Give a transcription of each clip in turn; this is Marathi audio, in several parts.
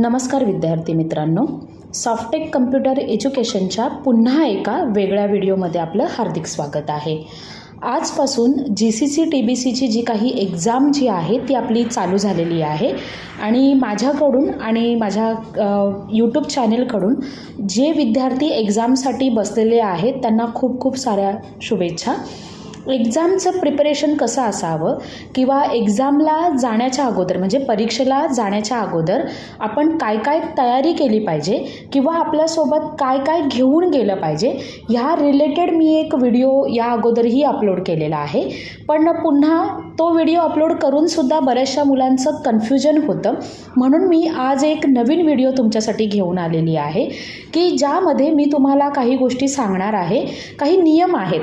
नमस्कार विद्यार्थी मित्रांनो. सॉफ्टेक कम्प्युटर एज्युकेशनच्या पुन्हा एका वेगळ्या व्हिडिओमध्ये आपलं हार्दिक स्वागत आहे. आजपासून G C C T B सीची जी काही एक्झाम जी आहे ती आपली चालू झालेली आहे. आणि माझ्याकडून आणि माझ्या यूट्यूब चॅनेलकडून जे विद्यार्थी एक्झामसाठी बसलेले आहेत त्यांना खूप खूप साऱ्या शुभेच्छा. एक्झामचं प्रिपरेशन कसं असावं किंवा एक्झामला जाण्याच्या अगोदर म्हणजे परीक्षेला जाण्याच्या अगोदर आपण काय काय तयारी केली पाहिजे किंवा आपल्यासोबत काय काय घेऊन गेलं पाहिजे ह्या रिलेटेड मी एक व्हिडिओ या अगोदरही अपलोड केलेला आहे. पण पुन्हा तो व्हिडिओ अपलोड करूनसुद्धा बऱ्याचशा मुलांचं कन्फ्युजन होतं. म्हणून मी आज एक नवीन व्हिडिओ तुमच्यासाठी घेऊन आलेली आहे की ज्यामध्ये मी तुम्हाला काही गोष्टी सांगणार आहे. काही नियम आहेत.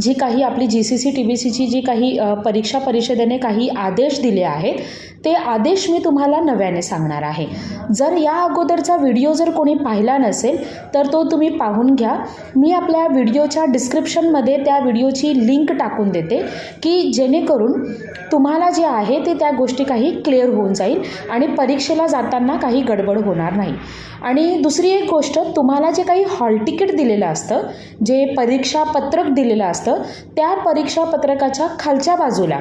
जी काही आपली G C C T B सीची जी काही परीक्षा परिषदेने काही आदेश दिले आहेत ते आदेश मी तुम्हाला नव्याने सांगणार आहे. जर या अगोदरचा व्हिडिओ जर कोणी पाहिला नसेल तर तो तुम्ही पाहून घ्या. मी आपल्या व्हिडिओच्या डिस्क्रिप्शनमध्ये त्या व्हिडिओची लिंक टाकून देते की जेणेकरून तुम्हाला जे आहे ते त्या गोष्टी काही क्लिअर होऊन जाईल आणि परीक्षेला जाताना काही गडबड होणार नाही. आणि दुसरी एक गोष्ट तुम्हाला जे काही हॉल तिकीट दिलेलं असतं जे परीक्षा पत्रक दिलेलं असतं त्या परीक्षा पत्रकाच्या खालच्या बाजूला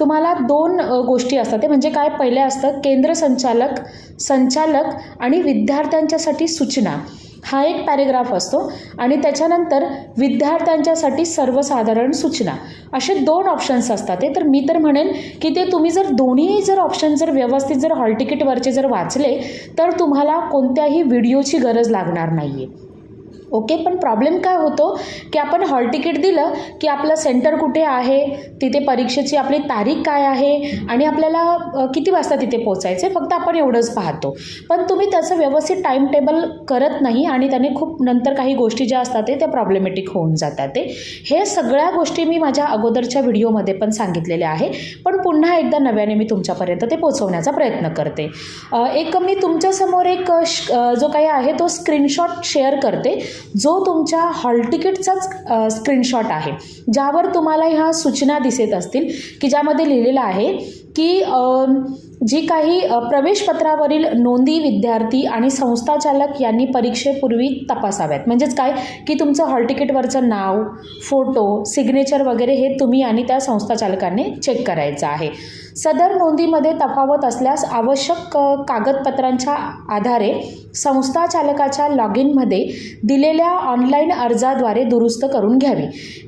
तुम्हाला दोन गोष्टी असतात. ते म्हणजे काय? पहिले असतं केंद्र संचालक संचालक आणि विद्यार्थ्यांच्यासाठी सूचना. हा एक पॅरेग्राफ असतो. आणि त्याच्यानंतर विद्यार्थ्यांच्यासाठी सर्वसाधारण सूचना. असे दोन ऑप्शन्स असतात ते. तर मी तर म्हणेन की ते तुम्ही जर दोन्ही जर ऑप्शन जर व्यवस्थित जर हॉल तिकीटवरचे जर वाचले तर तुम्हाला कोणत्याही व्हिडिओची गरज लागणार नाही आहे ओके पण प्रॉब्लेम काय होतो की आपण हॉल तिकीट दिलं की आपलं सेंटर कुठे आहे तिथे परीक्षेची आपली तारीख काय आहे आणि आपल्याला किती वाजता तिथे पोचायचे फक्त आपण एवढंच पाहतो. पण तुम्ही त्याचं व्यवस्थित टाईम टेबल करत नाही आणि त्याने खूप नंतर काही गोष्टी ज्या असतात ते त्या प्रॉब्लेमॅटिक होऊन जातात ते. हे सगळ्या गोष्टी मी माझ्या अगोदरच्या व्हिडिओमध्ये पण सांगितलेल्या आहे पण पुन्हा एकदा नव्याने मी तुमच्यापर्यंत ते पोचवण्याचा प्रयत्न करते. एक मी तुमच्यासमोर एक श- जो काही आहे तो स्क्रीनशॉट शेअर करते. जो तुमच्या हॉल तिकीटचाच स्क्रीनशॉट आहे ज्यावर तुम्हाला ह्या सूचना दिसत असतील की ज्यामध्ये लिहिलेलं आहे की जी काही प्रवेशपत्रावरील नोंदी विद्यार्थी आणि संस्थाचालक यांनी परीक्षेपूर्वी तपासाव्यात. म्हणजेच काय? की तुमचं हॉल तिकीटवरचं नाव फोटो सिग्नेचर वगैरे हे तुम्ही आणि त्या संस्थाचालकाने चेक करायचं आहे. सदर नोंदीमध्ये तफावत असल्यास आवश्यक कागदपत्रांच्या आधारे संस्था चालकाच्या लॉग इनमध्ये दिलेल्या ऑनलाईन अर्जाद्वारे दुरुस्त करून घ्यावी.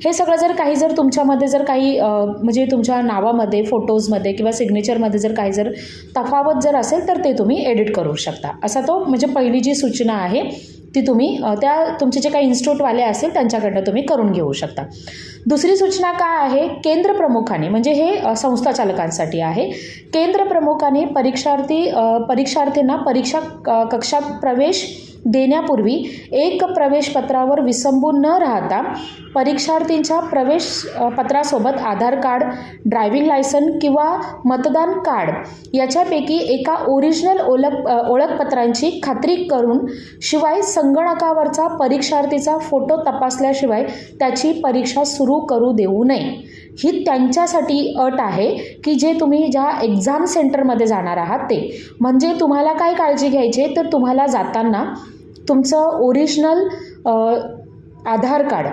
हे सगळं जर काही जर तुमच्यामध्ये जर काही म्हणजे तुमच्या नावामध्ये फोटोजमध्ये किंवा सिग्नेचरमध्ये जर काही जर तफावत जर असेल तर ते तुम्ही एडिट करू शकता. असा तो म्हणजे पहिली जी सूचना आहे ती तुम्ही त्या तुमचे जे काही इन्स्टिट्यूटवाले असेल त्यांच्याकडनं तुम्ही करून घेऊ शकता. दुसरी सूचना काय आहे? केंद्र प्रमुखाने म्हणजे हे संस्था चालकांसाठी आहे. केंद्र प्रमुखाने परीक्षार्थी परीक्षार्थींना परीक्षा क- कक्षात प्रवेश देण्यापूर्वी एक प्रवेशपत्रावर विसंबून न राहता परीक्षार्थींच्या प्रवेश पत्रासोबत आधार कार्ड ड्रायव्हिंग लायसन किंवा मतदान कार्ड याच्यापैकी एका ओरिजिनल ओळख ओळखपत्रांची खात्री करून शिवाय संगणकावरचा परीक्षार्थीचा फोटो तपासल्याशिवाय त्याची परीक्षा सुरू करू देऊ नये. ही त्यांच्यासाठी अट आहे की जे तुम्ही ज्या एक्झाम सेंटरमध्ये जाणार आहात ते. म्हणजे तुम्हाला काय काळजी घ्यायची आहे तर तुम्हाला जाताना तुमचं ओरिजिनल आधार कार्ड.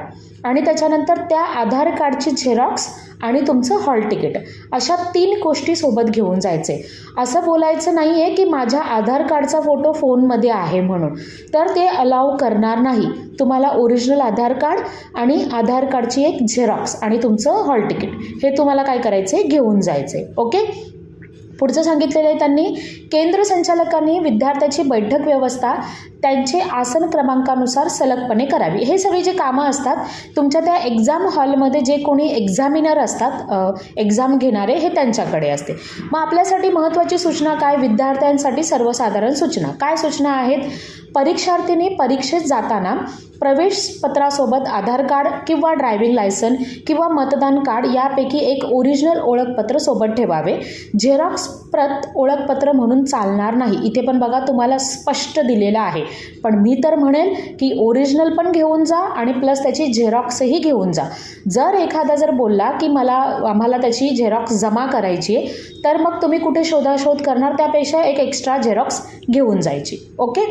आणि त्याच्यानंतर त्या आधार कार्डची झेरॉक्स आणि तुमचं हॉल तिकीट. अशा तीन गोष्टी सोबत घेऊन जायचे. असं बोलायचं नाही आहे की माझ्या आधार कार्डचा फोटो फोनमध्ये आहे म्हणून. तर ते अलाव करणार नाही. तुम्हाला ओरिजिनल आधार कार्ड आणि आधार कार्डची एक झेरॉक्स आणि तुमचं हॉल तिकीट. हे तुम्हाला काय करायचं? आहे घेऊन जायचं. आहे ओके? पुढचं सांगितलेलं आहे त्यांनी केंद्र संचालकांनी विद्यार्थ्याची बैठक व्यवस्था त्यांचे आसन क्रमांकानुसार सलगपणे करावी. हे सगळी जे कामं असतात तुमच्या त्या एक्झाम हॉलमध्ये जे कोणी एक्झामिनर असतात एक्झाम घेणारे हे त्यांच्याकडे असते. मग आपल्यासाठी महत्त्वाची सूचना काय? विद्यार्थ्यांसाठी सर्वसाधारण सूचना. काय सूचना आहेत? परीक्षार्थीने परीक्षेत जाताना प्रवेशपत्रासोबत आधार कार्ड किंवा ड्रायव्हिंग लायसन किंवा मतदान कार्ड यापैकी एक ओरिजिनल ओळखपत्र सोबत ठेवावे. झेरॉक्स प्रत ओळखपत्र म्हणून चालणार नाही. इथे पण बघा तुम्हाला स्पष्ट दिलेलं आहे. पण मी तर म्हणेल की ओरिजिनल पण घेऊन जा आणि प्लस त्याची झेरॉक्सही घेऊन जा. जर एखादा जर बोलला की मला आम्हाला त्याची झेरॉक्स जमा करायची आहे तर मग तुम्ही कुठे शोधाशोध करणार? त्यापेक्षा एक एक्स्ट्रा झेरॉक्स घेऊन जायची. ओके?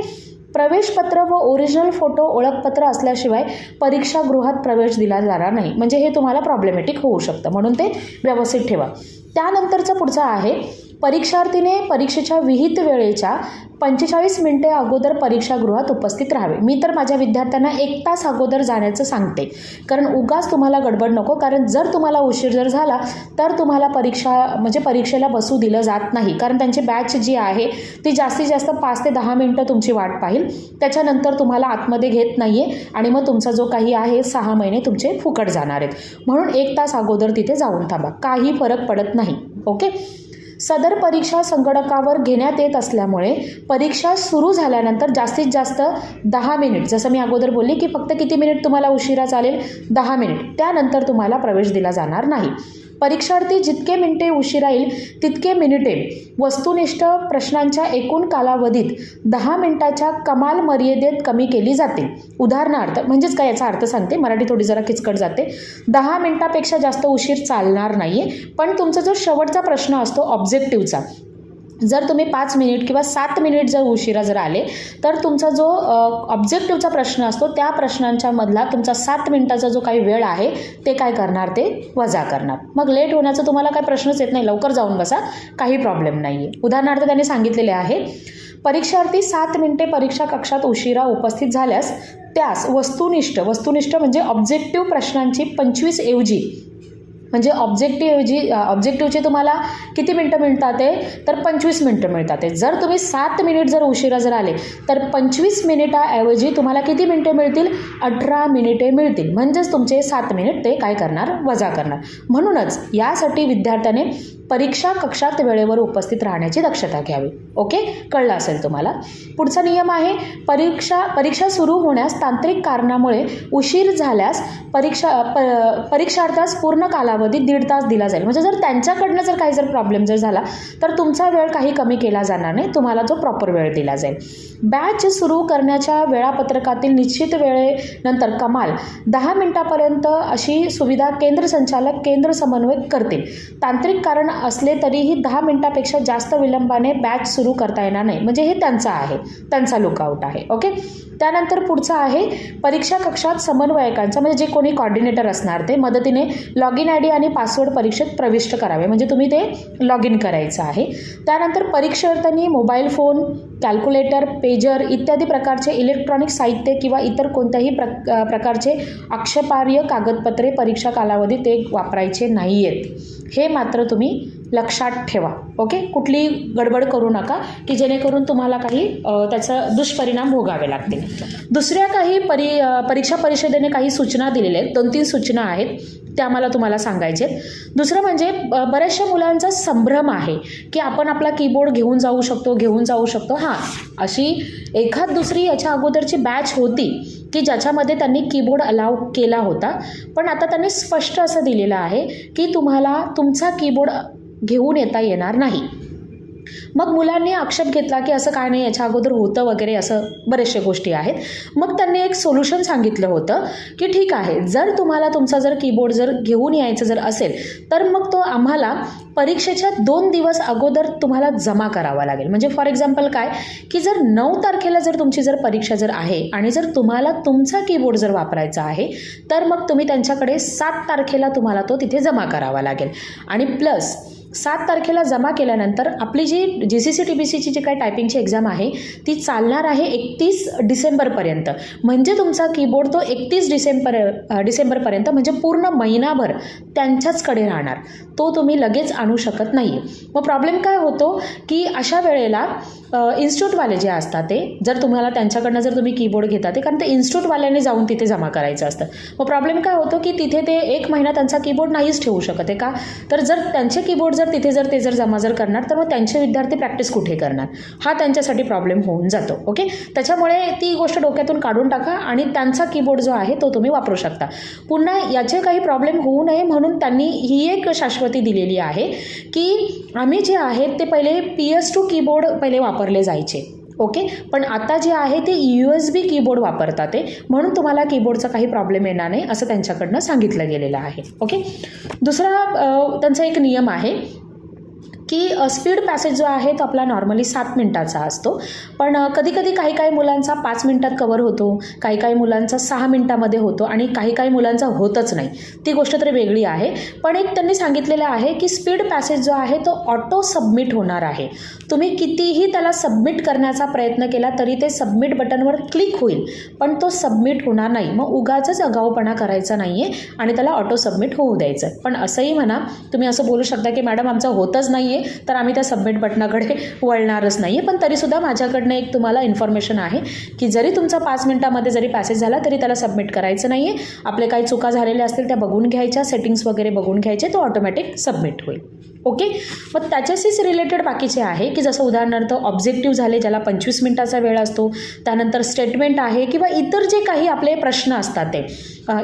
प्रवेशपत्र व ओरिजिनल फोटो ओळखपत्र असल्याशिवाय परीक्षागृहात प्रवेश दिला जाणार नाही. म्हणजे हे तुम्हाला प्रॉब्लेमॅटिक होऊ शकतं. म्हणून ते व्यवस्थित ठेवा. त्यानंतरचं पुढचं आहे परीक्षार्थीने परीक्षेच्या विहित वेळेच्या पंचेचाळीस मिनिटे अगोदर परीक्षागृहात उपस्थित राहावे. मी तर माझ्या विद्यार्थ्यांना एक तास अगोदर जाण्याचं सांगते. कारण उगाच तुम्हाला गडबड नको. कारण जर तुम्हाला उशीर जर झाला तर तुम्हाला परीक्षा म्हणजे परीक्षेला बसू दिलं जात नाही. कारण त्यांची बॅच जी आहे ती जास्तीत जास्त पाच ते दहा मिनटं तुमची वाट पाहिल. त्याच्यानंतर तुम्हाला आतमध्ये घेत नाही आहे आणि मग तुमचा जो काही आहे सहा महिने तुमचे फुकट जाणार आहेत. म्हणून एक तास अगोदर तिथे जाऊन थांबा. काही फरक पडत नाही. ओके? सदर परीक्षा संगणकावर घेण्यात येत असल्यामुळे परीक्षा सुरू झाल्यानंतर जास्तीत जास्त दहा मिनिट जसं मी अगोदर बोलली की फक्त किती मिनिट तुम्हाला उशिरा चालेल? दहा मिनिट. त्यानंतर तुम्हाला प्रवेश दिला जाणार नाही. परीक्षार्थी जितके मिनिटे उशिरा येईल तितके मिनिटे. वस्तुनिष्ठ प्रश्नांच्या एकूण कालावधीत दहा मिनिटाच्या कमाल मर्यादेत कमी केली जाते. उदाहरणार्थ म्हणजेच काय याचा अर्थ सांगते मराठी थोडी जरा किचकट जाते. दहा मिनिटापेक्षा जास्त उशीर चालणार नाही आहे पण तुमचा जो शेवटचा प्रश्न असतो ऑब्जेक्टिव्हचा जर तुम्ही पाच मिनिट किंवा सात मिनिट जर उशिरा जर आले तर तुमचा जो ऑब्जेक्टिव्हचा प्रश्न असतो त्या प्रश्नांच्या मधला तुमचा सात मिनिटाचा जो काही वेळ आहे ते काय करणार? ते वजा करणार. मग लेट होण्याचा तुम्हाला काही प्रश्नच येत नाही लवकर जाऊन बसा काही प्रॉब्लेम नाही आहे उदाहरणार्थ त्यांनी सांगितलेले आहे परीक्षार्थी सात मिनिटे परीक्षा कक्षात उशिरा उपस्थित झाल्यास त्यास वस्तुनिष्ठ वस्तुनिष्ठ म्हणजे ऑब्जेक्टिव्ह प्रश्नांची पंचवीस ऐवजी म्हणजे ऑब्जेक्टिव्हऐवजी ऑब्जेक्टिव्हचे तुम्हाला किती मिनटं मिळतात ते? तर पंचवीस मिनटं मिळतात आहे जर तुम्ही सात मिनिट जर उशिरा जर आले तर पंचवीस मिनिटाऐवजी तुम्हाला किती मिनिटे मिळतील? अठरा मिनिटे मिळतील. म्हणजेच तुमचे सात मिनिट ते काय करणार? वजा करणार. म्हणूनच यासाठी विद्यार्थ्याने परीक्षा कक्षात वेळेवर उपस्थित राहण्याची दक्षता घ्यावी. ओके? कळलं असेल तुम्हाला? पुढचा नियम आहे परीक्षा परीक्षा सुरू होण्यास तांत्रिक कारणामुळे उशीर झाल्यास परीक्षा प परीक्षार्थास पूर्ण कालावधी दीड तास दिला जाईल. म्हणजे जर त्यांच्याकडनं जर काही जर प्रॉब्लेम जर झाला तर तुमचा वेळ काही कमी केला जाणार नाही. तुम्हाला तो प्रॉपर वेळ दिला जाईल. बॅच सुरू करण्याच्या वेळापत्रकातील निश्चित वेळेनंतर कमाल दहा मिनिटापर्यंत अशी सुविधा केंद्र संचालक केंद्र समन्वय करतील. तांत्रिक कारण असले तरीही दहा मिनटापेक्षा जास्त विलंबाने बॅच सुरू करता येणार नाही. म्हणजे हे त्यांचा आहे. त्यांचा लुकआउट आहे. ओके त्यानंतर पुढचं आहे परीक्षा कक्षात समन्वयकांचा. म्हणजे जे कोणी कॉर्डिनेटर असणार ते मदतीने लॉग इन आय डी आणि पासवर्ड परीक्षेत प्रविष्ट करावे. म्हणजे तुम्ही ते लॉग इन करायचं आहे. त्यानंतर परीक्षार्थ्यांनी मोबाईल फोन कॅल्क्युलेटर पेजर इत्यादी प्रकारचे इलेक्ट्रॉनिक साहित्य किंवा इतर कोणत्याही प्र प्रकारचे आक्षेपार्ह कागदपत्रे परीक्षा कालावधीत ते वापरायचे नाही आहेत हे मात्र तुम्ही लक्षात ठेवा ओके? कुठलीही गडबड करू नका की जेणेकरून तुम्हाला काही त्याचा दुष्परिणाम भोगावे लागतील. दुसऱ्या काही परी परीक्षा परिषदेने काही सूचना दिलेल्या आहेत दोन तीन सूचना आहेत त्या मला तुम्हाला सांगायचे आहेत. दुसरं म्हणजे बऱ्याचशा मुलांचा संभ्रम आहे की आपण आपला कीबोर्ड घेऊन जाऊ शकतो घेऊन जाऊ शकतो. हां अशी एखाद दुसरी याच्या अगोदरची बॅच होती की ज्याच्यामध्ये त्यांनी कीबोर्ड अलाव केला होता. पण आता त्यांनी स्पष्ट असं दिलेलं आहे की तुम्हाला तुमचा कीबोर्ड घेऊन येता येणार नाही. मग मुलांनी आक्षेप घेतला की असं काय नाही याच्या अगोदर होतं वगैरे असं बरेचशा गोष्टी आहेत. मग त्यांनी एक सोल्युशन सांगितलं होतं की ठीक आहे जर तुम्हाला तुमचा जर कीबोर्ड जर घेऊन यायचं जर असेल तर मग तो आम्हाला परीक्षेच्या दोन दिवस अगोदर तुम्हाला जमा करावा लागेल. म्हणजे फॉर एक्झाम्पल काय की जर नऊ तारखेला जर तुमची जर परीक्षा जर आहे आणि जर तुम्हाला तुमचा कीबोर्ड जर वापरायचा आहे तर मग तुम्ही त्यांच्याकडे सात तारखेला तुम्हाला तो तिथे जमा करावा लागेल. आणि प्लस सात तारखेला जमा केल्यानंतर आपली जी G C C T B सीची जी काही टायपिंगची एक्झाम आहे ती चालणार आहे एकतीस डिसेंबरपर्यंत. म्हणजे तुमचा कीबोर्ड तो एकतीस डिसेंबर डिसेंबरपर्यंत म्हणजे पूर्ण महिनाभर त्यांच्याचकडे राहणार. तो तुम्ही लगेच आणू शकत नाही मग प्रॉब्लेम काय होतो की अशा वेळेला इन्स्टिट्यूटवाले जे असतात ते जर तुम्हाला त्यांच्याकडनं जर तुम्ही कीबोर्ड घेता ते कारण ते इन्स्टिट्यूटवाल्याने जाऊन तिथे जमा करायचं असतं. मग प्रॉब्लेम काय होतो की तिथे ते एक महिना त्यांचा कीबोर्ड नाहीच ठेवू शकत आहे का? तर जर त्यांचे कीबोर्ड जर तिथे जर ते जर जमा जर करणार तर मग त्यांचे विद्यार्थी प्रॅक्टिस कुठे करणार? हा त्यांच्यासाठी प्रॉब्लेम होऊन जातो ओके त्याच्यामुळे ती गोष्ट डोक्यातून काढून टाका आणि त्यांचा कीबोर्ड जो आहे तो तुम्ही वापरू शकता. पुन्हा याचे काही प्रॉब्लेम होऊ नये म्हणून त्यांनी ही एक शाश्वती दिलेली आहे की आम्ही जे आहेत ते पहिले पी एस टू कीबोर्ड पहिले वापरले जायचे. ओके? पण आता जे आहे ते यू एस बी कीबोर्ड वापरतात ते. म्हणून तुम्हाला कीबोर्डचा काही प्रॉब्लेम येणार नाही असं त्यांच्याकडनं सांगितलं गेलेलं आहे. ओके? दुसरा त्यांचा एक नियम आहे. की स्पीड पॅसेज जो आहे तो आपला नॉर्मली सात मिनटाचा असतो. पण कधी कधी काही काही मुलांचा पाच मिनटात कवर होतो काही काही मुलांचा सहा मिनटामध्ये होतो आणि काही काही मुलांचा होतच नाही. ती गोष्ट तरी वेगळी आहे. पण एक त्यांनी सांगितलेलं आहे की स्पीड पॅसेज जो आहे तो ऑटो सबमिट होणार आहे. तुम्ही कितीही त्याला सबमिट करण्याचा प्रयत्न केला तरी ते सबमिट बटनवर क्लिक होईल. पण तो सबमिट होणार नाही. मग उगाच अगाऊपणा करायचा नाही आहे आणि त्याला ऑटो सबमिट होऊ द्यायचं पण असंही म्हणा तुम्ही असं बोलू शकता की मॅडम आमचं होतच नाही आहे तर आम्ही त्या सबमिट बटनाकडे वळणारच नाही आहे पण तरीसुद्धा माझ्याकडनं एक तुम्हाला इन्फॉर्मेशन आहे की जरी तुमचा पाच मिनटामध्ये जरी पॅसेज झाला तरी त्याला सबमिट करायचं नाही आहे आपले काही चुका झालेल्या असतील त्या बघून घ्यायच्या सेटिंग्स वगैरे बघून घ्यायचे तो ऑटोमॅटिक सबमिट होईल. ओके? मग त्याच्याशीच रिलेटेड बाकीचे आहे की जसं उदाहरणार्थ ऑब्जेक्टिव्ह झाले ज्याला पंचवीस मिनटाचा वेळ असतो त्यानंतर स्टेटमेंट आहे किंवा इतर जे काही आपले प्रश्न असतात ते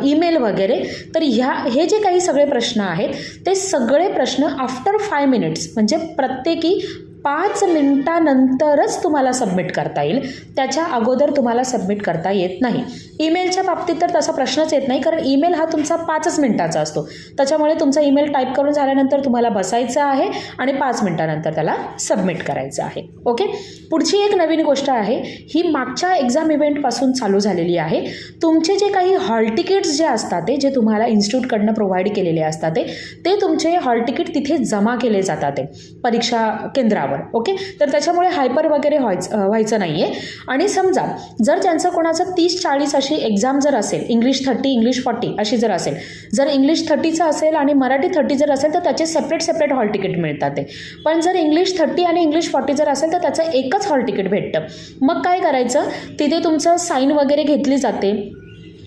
ईमेल वगैरे तर ह्या हे जे काही सगळे प्रश्न आहेत ते सगळे प्रश्न आफ्टर फाय मिनिट्स म्हणजे प्रत्येकी पाच मिनटानंतरच तुम्हाला सबमिट करता येईल. त्याच्या अगोदर तुम्हाला सबमिट करता येत नाही. ईमेलच्या बाबतीत तर तसा प्रश्नच येत नाही कारण ईमेल हा तुमचा पाचच मिनटाचा असतो. त्याच्यामुळे तुमचा ईमेल टाईप करून झाल्यानंतर तुम्हाला बसायचं आहे आणि पाच मिनटानंतर त्याला सबमिट करायचं आहे. ओके? पुढची एक नवीन गोष्ट आहे ही मागच्या एक्झाम इव्हेंटपासून चालू झालेली आहे. तुमचे जे काही हॉल तिकीट्स जे असतात ते जे तुम्हाला इन्स्टिट्यूटकडनं प्रोव्हाइड केलेले असतात ते ते तुमचे हॉल तिकीट तिथे जमा केले जातात ते परीक्षा केंद्रावर. ओके? तर त्याच्यामुळे हायपर वगैरे व्हायचं व्हायचं नाही आहे आणि समजा जर त्यांचं कोणाचं तीस चाळीस अशी एक्झाम जर असेल इंग्लिश थर्टी इंग्लिश फॉर्टी अशी जर असेल जर इंग्लिश थर्टीचं असेल आणि मराठी थर्टी जर असेल तर त्याचे सेपरेट सेपरेट हॉल तिकीट मिळतात ते. पण जर इंग्लिश थर्टी आणि इंग्लिश फॉर्टी जर असेल तर त्याचं एकच हॉल तिकीट भेटतं. मग काय करायचं? तिथे तुमचं साईन वगैरे घेतली जाते.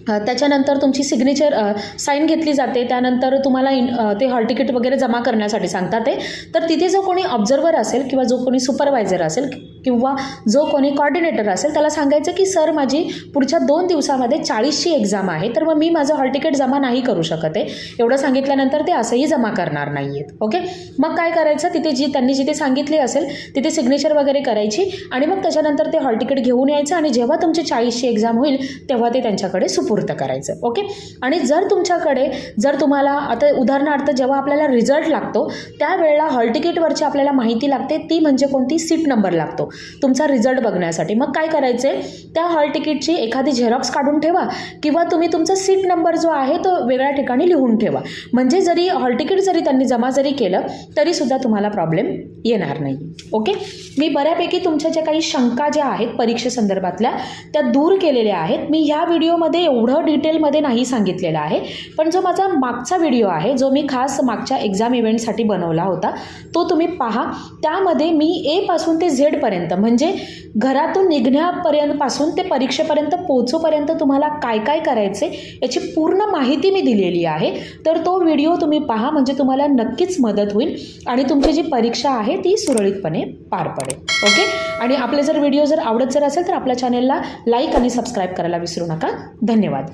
त्याच्यानंतर तुमची सिग्नेचर साईन घेतली जाते. त्यानंतर तुम्हाला इन ते हॉल तिकीट वगैरे जमा करण्यासाठी सांगतात ते. तर तिथे जो कोणी ऑब्झर्वर असेल किंवा जो कोणी सुपरवायझर असेल किंवा जो कोणी कॉर्डिनेटर असेल त्याला सांगायचं की सर माझी पुढच्या दोन दिवसामध्ये चाळीसची एक्झाम आहे तर मग मी माझं हॉल तिकीट जमा नाही करू शकत आहे. एवढं सांगितल्यानंतर ते असंही जमा करणार नाही आहेत ओके? मग काय करायचं? तिथे जी त्यांनी जिथे सांगितली असेल तिथे सिग्नेचर वगैरे करायची आणि मग त्याच्यानंतर ते हॉल तिकीट घेऊन यायचं आणि जेव्हा तुमची चाळीसची एक्झाम होईल तेव्हा ते त्यांच्याकडे सुपूर्त करायचं ओके? आणि जर तुमच्याकडे जर तुम्हाला आता उदाहरणार्थ जेव्हा आपल्याला रिझल्ट लागतो त्यावेळेला हॉल तिकीटवरची आपल्याला माहिती लागते ती म्हणजे कोणती? सीट नंबर लागतो. तुमचा रिझल्ट बघण्यासाठी. मग काय करायचे? त्या हॉल तिकीटची एखादी झेरॉक्स काढून ठेवा किंवा तुम्ही तुमचा सीट नंबर जो आहे तो वेगळ्या ठिकाणी लिहून ठेवा. म्हणजे जरी हॉल तिकीट जरी त्यांनी जमा जरी केलं तरीसुद्धा तुम्हाला प्रॉब्लेम येणार नाही. ओके मी बऱ्यापैकी तुमच्या ज्या काही शंका ज्या आहेत परीक्षेसंदर्भातल्या त्या दूर केलेल्या आहेत. मी ह्या व्हिडिओमध्ये एवढं डिटेलमध्ये नाही सांगितलेलं आहे. पण जो माझा मागचा व्हिडिओ आहे जो मी खास मागच्या एक्झाम इव्हेंटसाठी बनवला होता तो तुम्ही पहा. त्यामध्ये मी एपासून ते झेडपर्यंत म्हणजे घरातून निघण्यापर्यंत पासून ते परीक्षेपर्यंत पोहोचोपर्यंत तुम्हाला काय काय करायचे याची पूर्ण माहिती मी दिलेली आहे. तर तो व्हिडिओ तुम्ही पहा म्हणजे तुम्हाला नक्कीच मदत होईल आणि तुमची जी परीक्षा आहे ती सुरळीतपणे पार पडेल. ओके? आणि आपले जर व्हिडिओ जर आवडत जर असेल तर आपल्या चॅनेलला लाईक आणि सबस्क्राईब करायला विसरू नका. धन्यवाद.